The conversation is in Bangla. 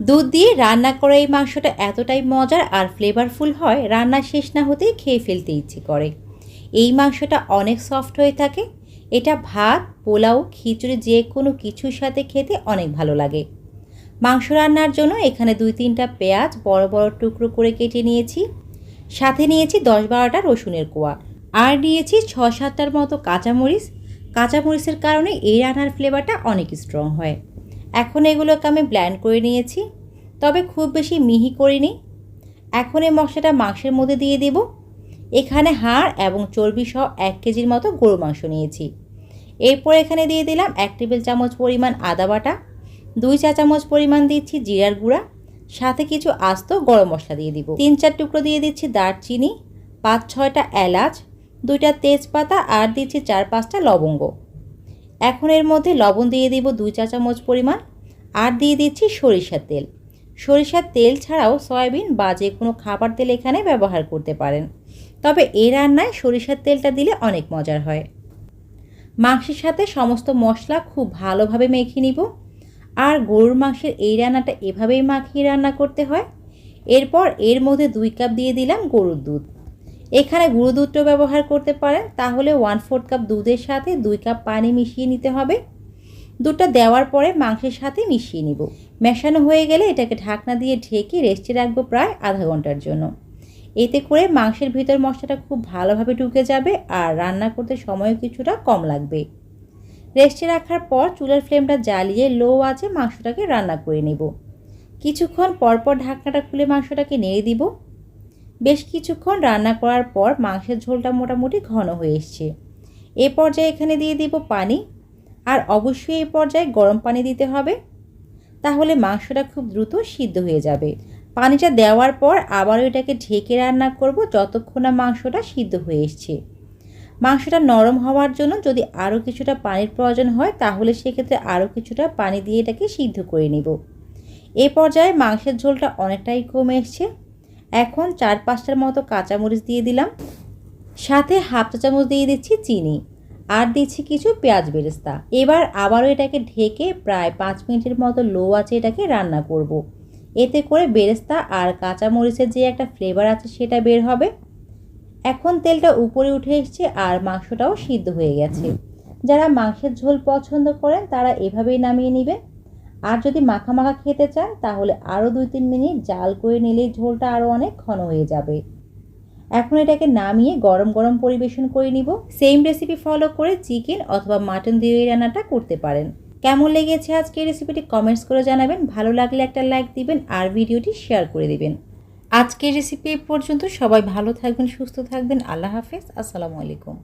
দুধ দিয়ে রান্না করা এই মাংসটা এতটাই মজার আর ফ্লেভারফুল হয়, রান্না শেষ না হতেই খেয়ে ফেলতে ইচ্ছে করে। এই মাংসটা অনেক সফট হয়ে থাকে। এটা ভাত, পোলাও, খিচুড়ি যে কোনো কিছুর সাথে খেতে অনেক ভালো লাগে। মাংস রান্নার জন্য এখানে দুই তিনটা পেঁয়াজ বড় বড় টুকরো করে কেটে নিয়েছি। সাথে নিয়েছি দশ বারোটা রসুনের কোয়া। আর নিয়েছি ছ সাতটার মতো কাঁচামরিচ। কাঁচামরিচের কারণে এই রান্নার ফ্লেভারটা অনেক স্ট্রং হয়। এখন এগুলোকে আমি ব্ল্যান্ড করে নিয়েছি, তবে খুব বেশি মিহি করিনি। এখন এই মশলাটা মাংসের মধ্যে দিয়ে দেব। এখানে হাড় এবং চর্বি সহ এক কেজির মতো গরু মাংস নিয়েছি। এরপর এখানে দিয়ে দিলাম এক টেবিল চামচ পরিমাণ আদা বাটা, দুই চা চামচ পরিমাণ দিচ্ছি জিরার গুঁড়া, সাথে কিছু আস্ত গরম মশলা দিয়ে দিব। তিন চার টুকরো দিয়ে দিচ্ছি দারচিনি, পাঁচ ছয়টা এলাচ, দুইটা তেজপাতা আর দিচ্ছি চার পাঁচটা লবঙ্গ। এখন এর মধ্যে লবণ দিয়ে দিব দুই চা চামচ পরিমাণ আর দিয়ে দিচ্ছি সরিষার তেল। সরিষার তেল ছাড়াও সয়াবিন বা যে কোনো খাবার তেল এখানে ব্যবহার করতে পারেন। তবে এই রান্নায় সরিষার তেলটা দিলে অনেক মজার হয়। মাংসের সাথে সমস্ত মশলা খুব ভালোভাবে মেখে নিব। আর গরুর মাংসের এই রান্নাটা এভাবেই মাখিয়ে রান্না করতে হয়। এরপর এর মধ্যে দুই কাপ দিয়ে দিলাম গরুর দুধ। এখানে গুঁড়ো দুধটাও ব্যবহার করতে পারেন। তাহলে ওয়ান ফোর্থ কাপ দুধের সাথে দুই কাপ পানি মিশিয়ে নিতে হবে। দুধটা দেওয়ার পরে মাংসের সাথে মিশিয়ে নিব। মেশানো হয়ে গেলে এটাকে ঢাকনা দিয়ে ঢেকে রেস্টে রাখব প্রায় আধা ঘণ্টার জন্য। এতে করে মাংসের ভিতর মশলাটা খুব ভালোভাবে ঢুকে যাবে আর রান্না করতে সময়ও কিছুটা কম লাগবে। রেস্টে রাখার পর চুলার ফ্লেমটা জ্বালিয়ে লো আছে মাংসটাকে রান্না করে নেব। কিছুক্ষণ পরপর ঢাকনাটা খুলে মাংসটাকে নেড়ে দিব। বেশ কিছুক্ষণ রান্না করার পর মাংসের ঝোলটা মোটামুটি ঘন হয়ে এসছে। এ পর্যায়ে এখানে দিয়ে দিব পানি। আর অবশ্যই এই পর্যায়ে গরম পানি দিতে হবে। তাহলে মাংসটা খুব দ্রুত সিদ্ধ হয়ে যাবে। পানিটা দেওয়ার পর আবারও এটাকে ঢেকে রান্না করব যতক্ষণ না মাংসটা সিদ্ধ হয়ে এসছে। মাংসটা নরম হওয়ার জন্য যদি আরও কিছুটা পানির প্রয়োজন হয়, তাহলে সেক্ষেত্রে আরও কিছুটা পানি দিয়ে এটাকে সিদ্ধ করে নেব। এ পর্যায়ে মাংসের ঝোলটা অনেকটাই কমে এসছে। এখন চার পাঁচটার মতো কাঁচামরিচ দিয়ে দিলাম। সাথে হাফ চা চামচ দিয়ে দিচ্ছি চিনি। আর দিচ্ছি কিছু পেঁয়াজ বেরেস্তা। এবার আবারও এটাকে ঢেকে প্রায় পাঁচ মিনিটের মতো লো আছে এটাকে রান্না করব। এতে করে বেরেস্তা আর কাঁচামরিচের যে একটা ফ্লেভার আছে সেটা বের হবে। এখন তেলটা উপরে উঠে এসছে আর মাংসটাও সিদ্ধ হয়ে গেছে। যারা মাংসের ঝোল পছন্দ করেন তারা এভাবেই নামিয়ে নেবেন। আর যদি মাখা মাখা খেতে চান তাহলে আরও দুই তিন মিনিট জাল করে নিলেই ঝোলটা আরও অনেক ঘন হয়ে যাবে। এখন এটাকে নামিয়ে গরম গরম পরিবেশন করে নিব। সেম রেসিপি ফলো করে চিকেন অথবা মাটন দিয়ে এই রান্নাটা করতে পারেন। কেমন লেগেছে আজকে এই রেসিপিটি কমেন্টস করে জানাবেন। ভালো লাগলে একটা লাইক দিবেন আর ভিডিওটি শেয়ার করে দিবেন। আজকের রেসিপি পর্যন্ত। সবাই ভালো থাকবেন, সুস্থ থাকবেন। আল্লাহ হাফেজ। আসসালামু আলাইকুম।